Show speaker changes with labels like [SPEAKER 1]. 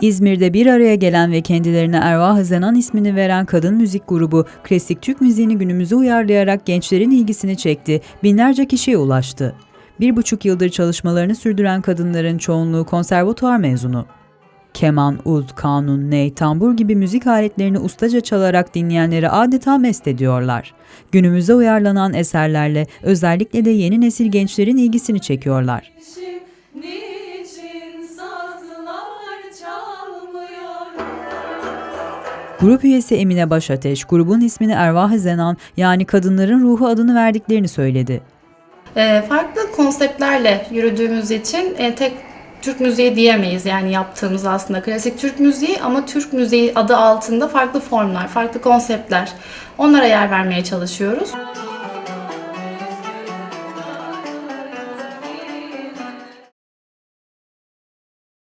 [SPEAKER 1] İzmir'de bir araya gelen ve kendilerine Ervah-ı Zenan ismini veren kadın müzik grubu, klasik Türk müziğini günümüze uyarlayarak gençlerin ilgisini çekti, binlerce kişiye ulaştı. Bir buçuk yıldır çalışmalarını sürdüren kadınların çoğunluğu konservatuar mezunu. Keman, ud, kanun, ney, tambur gibi müzik aletlerini ustaca çalarak dinleyenleri adeta mest ediyorlar. Günümüze uyarlanan eserlerle özellikle de yeni nesil gençlerin ilgisini çekiyorlar. Grup üyesi Emine Başateş, grubun ismini Ervah-ı Zenan yani kadınların ruhu adını verdiklerini söyledi.
[SPEAKER 2] E, farklı konseptlerle yürüdüğümüz için e, tek Türk müziği diyemeyiz yani yaptığımız aslında klasik Türk müziği ama Türk müziği adı altında farklı formlar, farklı konseptler. Onlara yer vermeye çalışıyoruz.